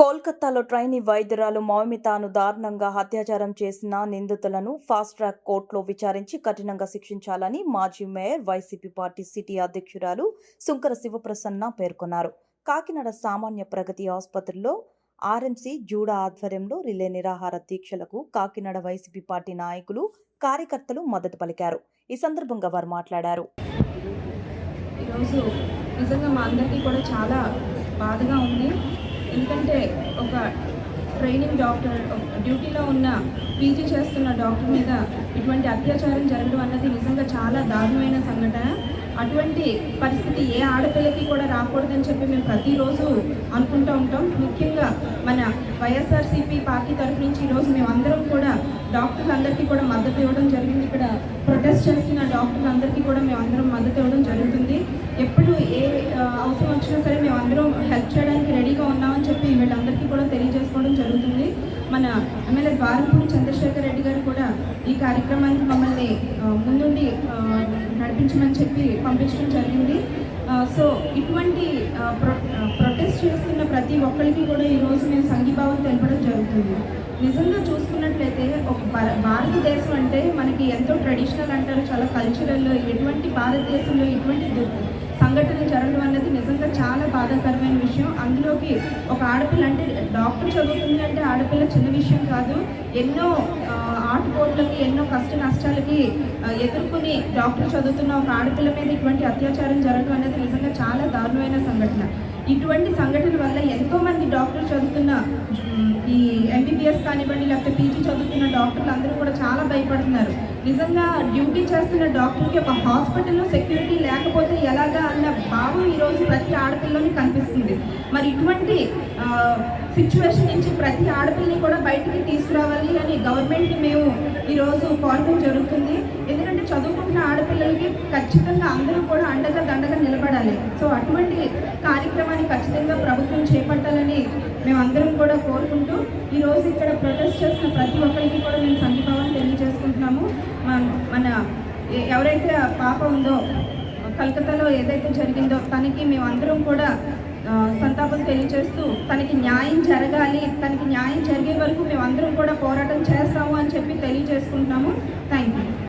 కోల్కతాలో ట్రైనీ వైద్యురాలు మౌమితాను దారుణంగా అత్యాచారం చేసిన నిందితులను ఫాస్ట్ ట్రాక్ కోర్టులో విచారించి కఠినంగా శిక్షించాలని మాజీ మేయర్ వైసీపీ పార్టీ సిటీ అధ్యక్షురాలు సుంకర శివప్రసన్న పేర్కొన్నారు. కాకినాడ సామాన్య ప్రగతి ఆసుపత్రిలో ఆర్ఎంసీ జూడా ఆధ్వర్యంలో రిలే నిరాహార దీక్షలకు కాకినాడ వైసీపీ పార్టీ నాయకులు కార్యకర్తలు మద్దతు పలికారు. ఈ సందర్భంగా వారు మాట్లాడారు. ఈరోజు నిజంగా మా అందరికీ కూడా చాలా బాధగా ఉంది. ఎందుకంటే ఒక ట్రైనింగ్ డాక్టర్ డ్యూటీలో ఉన్న పీజీ చేస్తున్న డాక్టర్ మీద ఇటువంటి అత్యాచారం జరగడం అన్నది నిజంగా చాలా దారుణమైన సంఘటన. అటువంటి పరిస్థితి ఏ ఆడపిల్లకి కూడా రాకూడదని చెప్పి మేము ప్రతిరోజు అనుకుంటూ ఉంటాం. ముఖ్యంగా మన వైఎస్ఆర్సీపీ పార్టీ తరఫు నుంచి ఈరోజు మేము అందరం కూడా డాక్టర్లందరికీ కూడా మద్దతు ఇవ్వడం జరిగింది. ఇక్కడ ప్రొటెస్ట్ చేస్తున్న డాక్టర్లందరికీ కూడా మేము అందరం మద్దతు ఇవ్వడం జరుగుతుంది. వారపూడి చంద్రశేఖర్ రెడ్డి గారు కూడా ఈ కార్యక్రమానికి మమ్మల్ని ముందుండి నడిపించమని చెప్పి పంపించడం జరిగింది. సో ఇటువంటి ప్రొ ప్రొటెస్ట్ చేస్తున్న ప్రతి ఒక్కరికి కూడా ఈరోజు మేము సంఘీభావం తెలపడం జరుగుతుంది. నిజంగా చూసుకున్నట్లయితే ఒక భారతదేశం అంటే మనకి ఎంతో ట్రెడిషనల్ అంటారు చాలా కల్చరల్లో ఎటువంటి భారతదేశంలో ఎటువంటి సంఘటన సంఘటనలు జరగడం అన్నది నిజంగా చాలా బాధాకరమైన విషయం. అందులోకి ఒక ఆడపిల్ల అంటే డాక్టర్ చదువుతుంది అంటే ఆడపిల్ల చిన్న విషయం కాదు. ఎన్నో ఆ, ఆటుపోట్లకి ఎన్నో కష్ట నష్టాలకి ఎదుర్కొని డాక్టర్ చదువుతున్న ఒక ఆడపిల్ల మీద ఇటువంటి అత్యాచారం జరగడం అనేది నిజంగా చాలా దారుణమైన సంఘటన. ఇటువంటి సంఘటన వల్ల ఎంతోమంది డాక్టర్లు చదువుతున్న ఈ ఎంబీబీఎస్ కానివ్వండి లేకపోతే పీజీ చదువుతున్న డాక్టర్లు అందరూ కూడా చాలా భయపడుతున్నారు. నిజంగా డ్యూటీ చేస్తున్న డాక్టర్కి ఒక హాస్పిటల్లో సెక్యూరిటీ లేకపోతే ఎలాగా అన్న భావం ఈరోజు ప్రతి ఆడపిల్లని కనిపిస్తుంది. మరి ఇటువంటి సిచ్యువేషన్ నుంచి ప్రతి ఆడపిల్లని కూడా బయటికి అని మేము ఈరోజు కోరడం జరుగుతుంది. ఎందుకంటే చదువుకుంటున్న ఆడపిల్లలకి ఖచ్చితంగా అందరూ కూడా అండగా దండగా నిలబడాలి. సో అటువంటి కార్యక్రమాన్ని ఖచ్చితంగా ప్రభుత్వం చేపట్టాలని మేమందరం కూడా కోరుకుంటూ ఈరోజు ఇక్కడ ప్రొటెస్ట్ చేసిన ప్రతి ఒక్కరికి కూడా మేము సంఘీభావం తెలియజేసుకుంటున్నాము. మన- మన ఎవరైతే పాప ఉందో కలకత్తాలో ఏదైతే జరిగిందో తనకి మేమందరం కూడా సంతాపం తెలియజేస్తూ తనకి న్యాయం జరగాలి తనకి న్యాయం జరిగే వరకు మేమందరం కూడా పోరాటం చేస్తాము అని చెప్పి తెలియజేసుకుంటున్నాము.